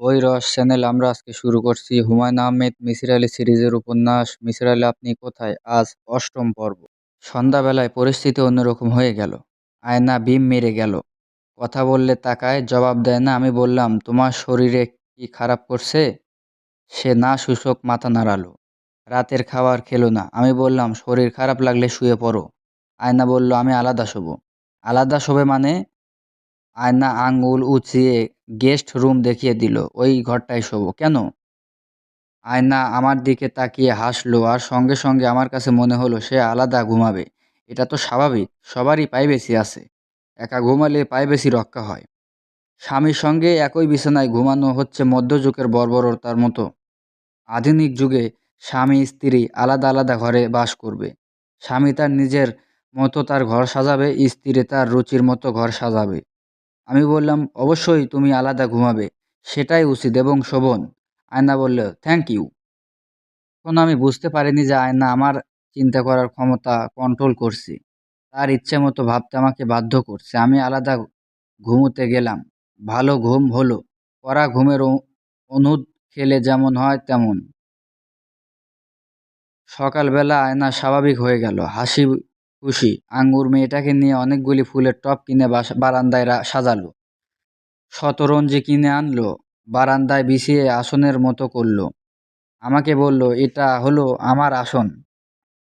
বই রস চ্যানেল আমরা আজকে শুরু করছি। হুমায়ুন আহমেদ, মিসির আলী সিরিজের উপন্যাস, মিসির আলী আপনি কোথায়? আজ অষ্টম পর্ব। সন্ধ্যাবেলায় পরিস্থিতি অন্যরকম হয়ে গেল। আয়না বিম মেরে গেল। কথা বললে তাকায়, জবাব দেয় না। আমি বললাম, তোমার শরীরে কি খারাপ করছে? সে না সূচক মাথা নাড়ালো। রাতের খাবার খেলো না। আমি বললাম, শরীর খারাপ লাগলে শুয়ে পড়ো। আয়না বলল, আমি আলাদা শোবো। আলাদা শোবে মানে? আয়না আঙ্গুল উঁচিয়ে গেস্ট রুম দেখিয়ে দিল, ওই ঘরটায় শোবো। কেন? আয়না আমার দিকে তাকিয়ে হাসলো আর সঙ্গে সঙ্গে আমার কাছে মনে হলো, সে আলাদা ঘুমাবে। এটা তো স্বাভাবিক, সবারই প্রাইভেসি আছে। একা ঘুমালে প্রাইভেসি রক্ষা হয়। স্বামীর সঙ্গে একই বিছানায় ঘুমানো হচ্ছে মধ্যযুগের বর্বরতার মতো। আধুনিক যুগে স্বামী, স্ত্রী আলাদা আলাদা ঘরে বাস করবে। স্বামী তার নিজের মতো তার ঘর সাজাবে, স্ত্রী তার রুচির মতো ঘর সাজাবে। আমি বললাম, অবশ্যই তুমি আলাদা ঘুমাবে, সেটাই উচিত এবং শোভন। আয়না বলল থ্যাংক ইউ তখন আমি বুঝতে পারিনি যে আয়না আমার চিন্তা করার ক্ষমতা কন্ট্রোল করছে। তার ইচ্ছে মতো ভাবতে আমাকে বাধ্য করছে। আমি আলাদা ঘুমোতে গেলাম। ভালো ঘুম হলো। কড়া ঘুমের অনুদ খেলে যেমন হয় তেমন। সকালবেলা আয়না স্বাভাবিক হয়ে গেল। হাসি খুশি। আঙ্গুর মেয়েটাকে নিয়ে অনেকগুলি ফুলের টব কিনে বারান্দায় সাজালো। শতরঞ্জি কিনে আনলো, বারান্দায় বিছিয়ে আসনের মতো করল। আমাকে বলল, এটা হলো আমার আসন।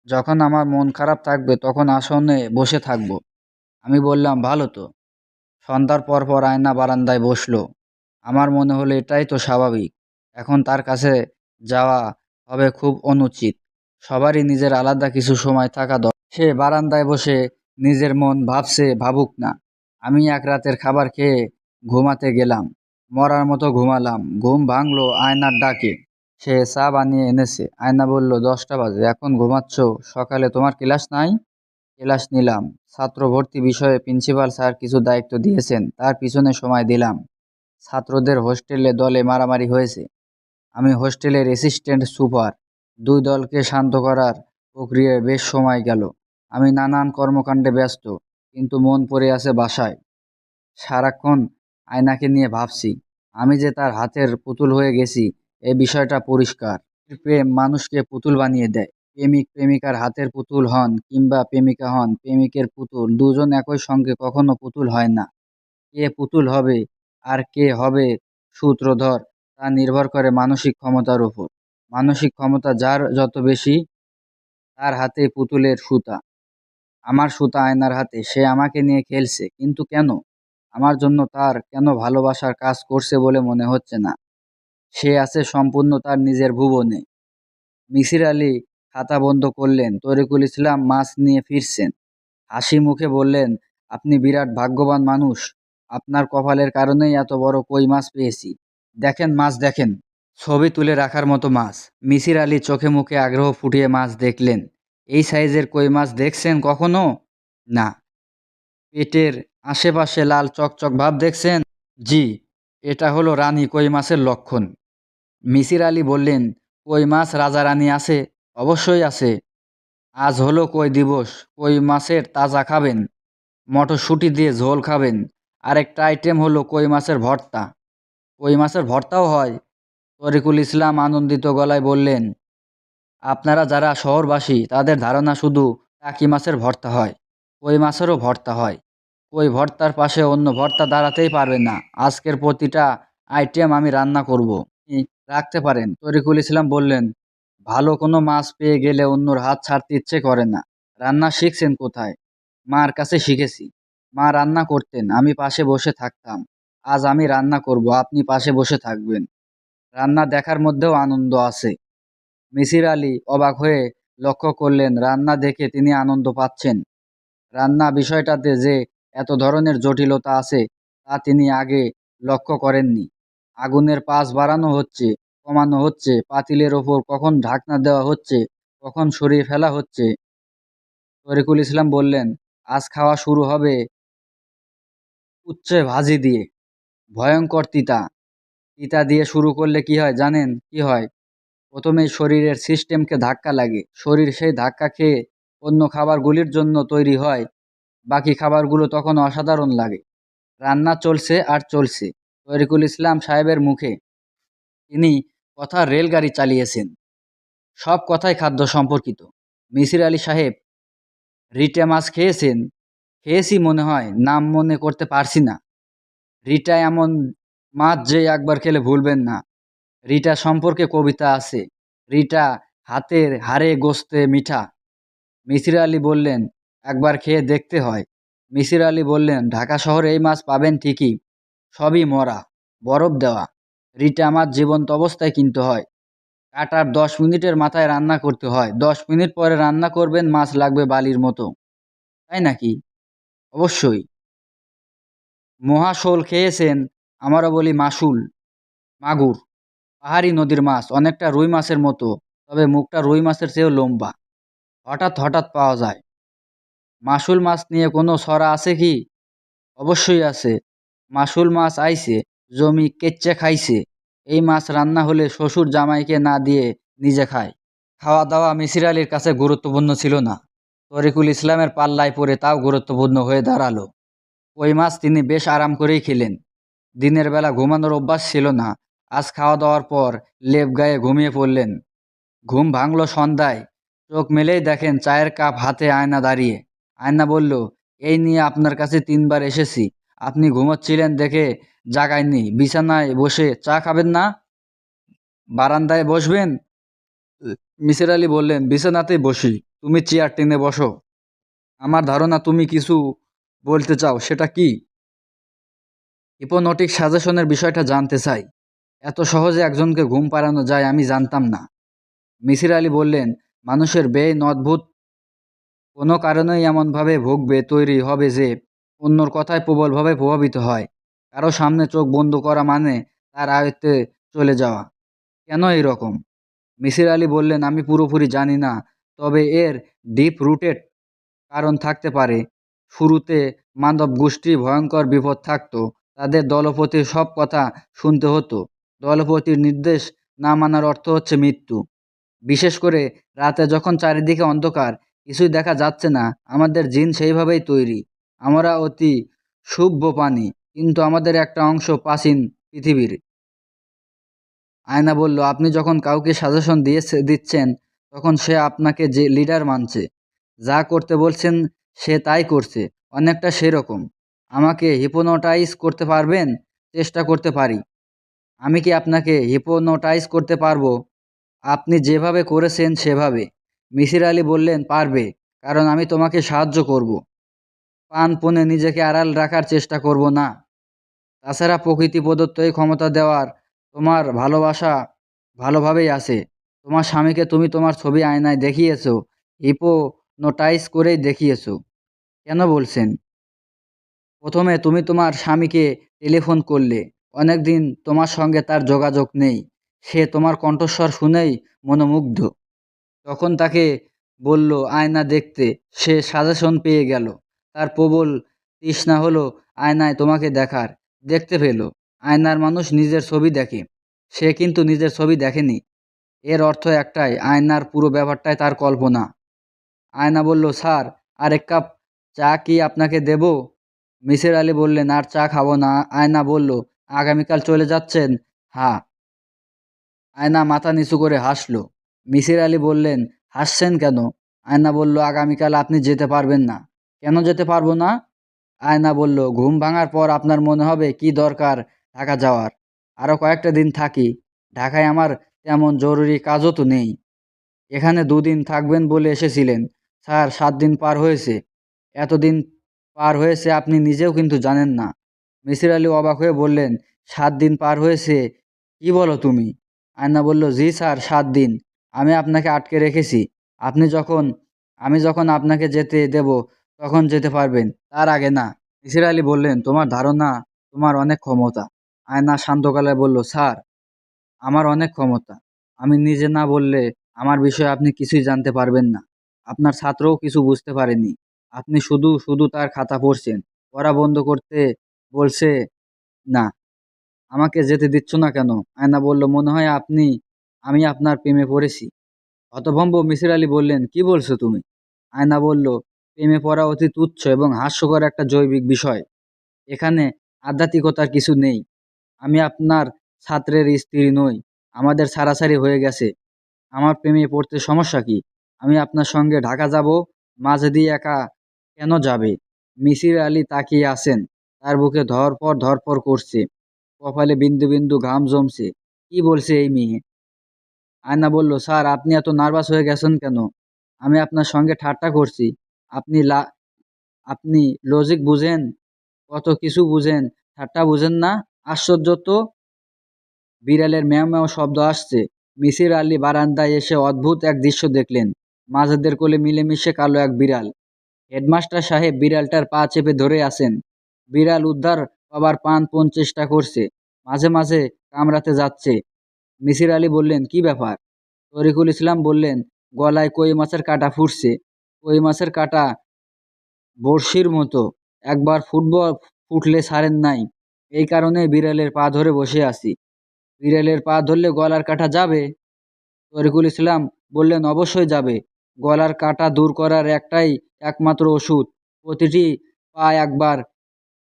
যখন আমার মন খারাপ থাকবে তখন আসনে বসে থাকব। আমি বললাম, ভালো তো। সন্ধ্যার পর পর আয়না বারান্দায় বসল। আমার মনে হলো, এটাই তো স্বাভাবিক। এখন তার কাছে যাওয়া হবে খুব অনুচিত। সবারই নিজের আলাদা কিছু সময় থাকা দরকার সে বারান্দায় বসে নিজের মন ভাবছে ভাবুক না। আমি এক রাতের খাবার খেয়ে ঘুমাতে গেলাম। মরার মতো ঘুমালাম। ঘুম ভাঙলো আয়নার ডাকে। সে চা বানিয়ে এনেছে। আয়না বলল, দশটা বাজে, এখন ঘুমাচ্ছ? সকালে তোমার ক্লাস নাই? ক্লাস নিলাম। ছাত্র ভর্তি বিষয়ে প্রিন্সিপাল স্যার কিছু দায়িত্ব দিয়েছেন। তার পিছনে সময় দিলাম। ছাত্রদের হোস্টেলে দলে মারামারি হয়েছে। আমি হোস্টেলের অ্যাসিস্ট্যান্ট সুপার। দুই দলকে শান্ত করার প্রক্রিয়ায় বেশ সময় গেল। আমি নানান কর্মকাণ্ডে ব্যস্ত, কিন্তু মন পড়ে আছে বাসায়। সারাক্ষণ আয়নাকে নিয়ে ভাবছি, আমি যে তার হাতের পুতুল হয়ে গেছি এই বিষয়টা পরিষ্কার। প্রেম মানুষকে পুতুল বানিয়ে দেয়। প্রেমিক, প্রেমিকার হাতের পুতুল হন কিংবা প্রেমিকা হন, প্রেমিকের পুতুল, দুজন একই সঙ্গে কখনো পুতুল হয় না। কে পুতুল হবে আর কে হবে সূত্রধর, তা নির্ভর করে মানসিক ক্ষমতার উপর। মানসিক ক্ষমতা যার যত বেশি, তার হাতে পুতুলের সুতা। আমার সুতা আয়নার হাতে, সে আমাকে নিয়ে খেলছে। কিন্তু কেন? আমার জন্য তার কেন ভালোবাসার কাজ করছে বলে মনে হচ্ছে না। সে আছে সম্পূর্ণ তার নিজের ভুবনে। মিসির আলী খাতা বন্ধ করলেন। তরিকুল ইসলাম মাছ নিয়ে ফিরছেন। হাসি মুখে বললেন, আপনি বিরাট ভাগ্যবান মানুষ। আপনার কপালের কারণেই এত বড় কই মাছ পেয়েছি। দেখেন মাছ, দেখেন। ছবি তুলে রাখার মতো মাছ। মিসির আলী চোখে মুখে আগ্রহ ফুটিয়ে মাছ দেখলেন। এই সাইজের কই মাছ দেখছেন কখনো? না। পেটের আশেপাশে লাল চকচক ভাব দেখছেন? জি, এটা হলো রানী কই মাছের লক্ষণ। মিসির আলী বললেন, কই মাছ রাজা রানী আছে? অবশ্যই আছে। আজ হলো কই দিবস, কই মাছের তাজা খাবেন, মটরশুঁটি দিয়ে ঝোল খাবেন, আরেকটা আইটেম হলো কই মাছের ভর্তা। কই মাছের ভর্তাও হয়? তরিকুল ইসলাম আনন্দিত গলায় বললেন আপনারা যারা শহরবাসী, তাদের ধারণা শুধু টাকি মাছের ভর্তা হয়। কই মাছেরও ভর্তা হয়। কই ভর্তার পাশে অন্য ভর্তা দাঁড়াতেই পারবে না। আজকের প্রতিটা আইটেম আমি রান্না করব। রাখতে পারেন। তরিকুল ইসলাম বললেন, ভালো কোনো মাছ পেয়ে গেলে অন্যর হাত ছাড়তে ইচ্ছে করে না। রান্না শিখছেন কোথায়? মার কাছে শিখেছি। মা রান্না করতেন। আমি পাশে বসে থাকতাম। আজ আমি রান্না করব। আপনি পাশে বসে থাকবেন। রান্না দেখার মধ্যেও আনন্দ আছে। মিসির আলী অবাক হয়ে লক্ষ্য করলেন, রান্না দেখে তিনি আনন্দ পাচ্ছেন। রান্না বিষয়টাতে যে এত ধরনের জটিলতা আছে, তা তিনি আগে লক্ষ্য করেননি। আগুনের পাশ বাড়ানো হচ্ছে, কমানো হচ্ছে, পাতিলের ওপর কখন ঢাকনা দেওয়া হচ্ছে, কখন সরিয়ে ফেলা হচ্ছে। তরিকুল ইসলাম বললেন, আজ খাওয়া শুরু হবে উচ্ছে ভাজি দিয়ে। ভয়ঙ্কর তিতা। তিতা দিয়ে শুরু করলে কি হয় জানেন? কি হয়? প্রথমেই শরীরের সিস্টেমকে ধাক্কা লাগে। শরীর সেই ধাক্কা খেয়ে অন্য খাবারগুলির জন্য তৈরি হয়। বাকি খাবারগুলো তখন অসাধারণ লাগে। রান্না চলছে আর চলছে, তরিকুল ইসলাম সাহেবের মুখে। তিনি কথার রেলগাড়ি চালিয়েছেন। সব কথাই খাদ্য সম্পর্কিত। মিসির আলী সাহেব, রিটা মাছ খেয়েছেন? খেয়েছি মনে হয়, নাম মনে করতে পারছি না। রিটা এমন মাছ যে একবার খেলে ভুলবেন না। রিটা সম্পর্কে কবিতা আছে। রিটা হাতের হাড়ে গোস্তে মিঠা। মিসির আলি বললেন, একবার খেয়ে দেখতে হয়। মিসির আলি বললেন, ঢাকা শহরে এই মাছ পাবেন ঠিকই, সবই মরা, বরফ দেওয়া। রিটা আমার জীবন্ত অবস্থায় কিনতে হয়। কাটার দশ মিনিটের মাথায় রান্না করতে হয়। দশ মিনিট পরে রান্না করবেন, মাছ লাগবে বালির মতো। তাই নাকি? অবশ্যই। মহাশোল খেয়েছেন, আমারও বলি মাসুল মাগুর। পাহাড়ি নদীর মাছ, অনেকটা রুই মাছের মতো, তবে মুখটা রুই মাছের চেয়েও লম্বা। হঠাৎ হঠাৎ পাওয়া যায়। মাসুল মাছ নিয়ে কোনো ছড়া আছে কি? অবশ্যই আছে। মাসুল মাছ আইছে, জমি কেচ্চে খাইছে। এই মাছ রান্না হলে শ্বশুর জামাইকে না দিয়ে নিজে খায়। খাওয়া দাওয়া মিসির আলীর কাছে গুরুত্বপূর্ণ ছিল না। তরিকুল ইসলামের পাল্লায় পড়ে তাও গুরুত্বপূর্ণ হয়ে দাঁড়াল। ওই মাছ তিনি বেশ আরাম করেই খেলেন। দিনের বেলা ঘুমানোর অভ্যাস ছিল না। আজ খাওয়া দাওয়ার পর লেপ গায়ে ঘুমিয়ে পড়লেন। ঘুম ভাঙল সন্ধ্যায়। চোখ মেলেই দেখেন চায়ের কাপ হাতে আয়না দাঁড়িয়ে। আয়না বলল, এই নিয়ে আপনার কাছে তিনবার এসেছি। আপনি ঘুমোচ্ছিলেন দেখে জাগায়নি। বিছানায় বসে চা খাবেন না? বারান্দায় বসবেন? মিসির আলী বললেন, বিছানাতেই বসি। তুমি চেয়ার টেনে বসো। আমার ধারণা তুমি কিছু বলতে চাও, সেটা কি? হিপোনটিক সাজেশনের বিষয়টা জানতে চাই। এত সহজে একজনকে ঘুম পাড়ানো যায় আমি জানতাম না। মিসির আলী বললেন, মানুষের বেইন অদ্ভুত কোনো কারণেই এমনভাবে ভুগবে তৈরি হবে যে অন্যর কথায় প্রবলভাবে প্রভাবিত হয়। কারও সামনে চোখ বন্ধ করা মানে তার আয়ত্তে চলে যাওয়া। কেন এই রকম মিসির আলী বললেন, আমি পুরোপুরি জানি না, তবে এর ডিপ রুটেড কারণ থাকতে পারে। শুরুতে মানব গোষ্ঠী ভয়ঙ্কর বিপদ থাকতো, তাদের দলপতির সব কথা শুনতে হতো। দলপতির নির্দেশ না মানার অর্থ হচ্ছে মৃত্যু। বিশেষ করে রাতে যখন চারিদিকে অন্ধকার, কিছুই দেখা যাচ্ছে না, আমাদের জিন সেইভাবেই তৈরি। আমরা অতি শুভ্য পানি কিন্তু আমাদের একটা অংশ প্রাচীন পৃথিবীর। আয়না বলল, আপনি যখন কাউকে সাজেশন দিয়েছে, দিচ্ছেন, তখন সে আপনাকে যে লিডার মানছে, যা করতে বলছেন, সে তাই করছে, অনেকটা সেরকম। আমাকে হিপোনোটাইজ করতে পারবেন? চেষ্টা করতে পারি। আমি কি আপনাকে হিপোনোটাইজ করতে পারব? আপনি যেভাবে করেছেন সেভাবে। মিসির আলী বললেন, পারবে, কারণ আমি তোমাকে সাহায্য করব। পানপনে নিজেকে আড়াল রাখার চেষ্টা করব না। তাছাড়া প্রকৃতি প্রদত্ত এই ক্ষমতা দেওয়ার তোমার ভালোবাসা ভালোভাবেই আছে। তোমার স্বামীকে তুমি তোমার ছবি আয়নায় দেখিয়েছো হিপোনোটাইজ করেই দেখিয়েছো। কেন বলছেন? প্রথমে তুমি তোমার স্বামীকে টেলিফোন করলে। অনেক দিন তোমার সঙ্গে তার যোগাযোগ নেই। সে তোমার কণ্ঠস্বর শুনেই মনোমুগ্ধ। তখন তাকে বলল, আয়না দেখতে। সে সাজেশন পেয়ে গেল। তার প্রবল তৃষ্ণা হলো, আয়নায় তোমাকে দেখার। দেখতে পেল, আয়নার মানুষ নিজের ছবি দেখে। সে কিন্তু নিজের ছবি দেখেনি। এর অর্থ একটাই, আয়নার পুরো ব্যাপারটাই তার কল্পনা। আয়না বলল, স্যার, আরেক কাপ চা কি আপনাকে দেব? মিসির আলী বললেন, আর চা খাব না। আয়না বলল আগামীকাল চলে যাচ্ছেন? হ্যাঁ আয়না মাথা নিচু করে হাসল। মিসির আলী বললেন, হাসছেন কেন? আয়না বলল, আগামীকাল আপনি যেতে পারবেন না। কেন যেতে পারব না? আয়না বলল, ঘুম ভাঙার পর আপনার মনে হবে কি দরকার ঢাকা যাওয়ার। আরও কয়েকটা দিন থাকি। ঢাকায় আমার তেমন জরুরি কাজও তো নেই। এখানে দুদিন থাকবেন বলে এসেছিলেন। স্যার, সাত দিন পার হয়েছে। এতদিন পার হয়েছে আপনি নিজেও কিন্তু জানেন না। মিসির আলী অবাক হয়ে বললেন, সাত দিন পার হয়েছে, কি বলো তুমি? আয়না বলল, জি স্যার, সাত দিন। আমি আপনাকে আটকে রেখেছি। আপনি যখন, আমি যখন আপনাকে যেতে দেব, তখন যেতে পারবেন, তার আগে না। মিসির আলী বললেন, তোমার ধারণা, তোমার অনেক ক্ষমতা। আয়না শান্ত গলায় বলল, স্যার, আমার অনেক ক্ষমতা। আমি নিজে না বললে আমার বিষয়ে আপনি কিছুই জানতে পারবেন না। আপনার ছাত্রও কিছু বুঝতে পারেনি। আপনি শুধু শুধু তার খাতা পড়ছেন। পড়া বন্ধ করতে বলছে, না, আমাকে যেতে দিচ্ছ না কেন? আয়না বলল, মনে হয় আপনি, আমি আপনার প্রেমে পড়েছি। হতভম্ব মিসির আলী বললেন, কি বলছো তুমি? আয়না বলল, প্রেমে পড়া অতি তুচ্ছ এবং হাস্যকর একটা জৈবিক বিষয়। এখানে আধ্যাত্মিকতার কিছু নেই। আমি আপনার ছাত্রের স্ত্রী নই। আমাদের ছাড়াছাড়ি হয়ে গেছে। আমার প্রেমে পড়তে সমস্যা কি? আমি আপনার সঙ্গে ঢাকা যাব? মাঝে দিয়ে একা কেন যাবে? মিসির আলি তাকিয়ে আছেন। তার বুকে ধরপর ধরপর করছে। কপালে বিন্দু বিন্দু ঘাম জমছে। কি বলছে এই মেয়ে? আয়না বলল, স্যার, আপনি এত নার্ভাস হয়ে গেছেন কেন? আমি আপনার সঙ্গে ঠাট্টা করছি। আপনি লা, আপনি লজিক বুঝেন? কত কিছু বুঝেন? ঠাট্টা বুঝেন না? আশ্চর্য তো? বিড়ালের ম্যাও ম্যাও শব্দ আসছে। মিসির আলি বারান্দায় এসে অদ্ভুত এক দৃশ্য দেখলেন। মাঝেদের কোলে মিলেমিশে কালো এক বিড়াল। হেডমাস্টার সাহেব বিড়ালটার পা চেপে ধরে আছেন। বিড়াল উদ্ধার পাবার পান পণ চেষ্টা করছে। মাঝে মাঝে কামড়াতে যাচ্ছে। মিসির আলি বললেন, কি ব্যাপার? তরিকুল ইসলাম বললেন, গলায় কই মাছের কাঁটা ফুটছে? কই মাছের কাঁটা বড়শির মতো। একবার ফুটবল ফুটলে ছাড়েন নাই। এই কারণে বিড়ালের পা ধরে বসে আছি। বিড়ালের পা ধরলে গলার কাঁটা যাবে? তরিকুল ইসলাম বললেন, অবশ্যই যাবে। গলার কাঁটা দূর করার একটাই একমাত্র ওষুধ। প্রতিটি পা একবার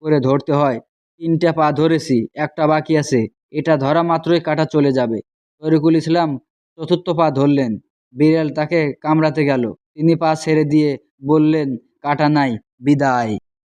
করে ধরতে হয়। তিনটা পা ধরেছি, একটা বাকি আছে। এটা ধরা মাত্রই কাটা চলে যাবে। তরিকুল ইসলাম চতুর্থ পা ধরলেন। বিড়াল তাকে কামড়াতে গেল। তিনি পা ছেড়ে দিয়ে বললেন, কাটা নাই, বিদায়।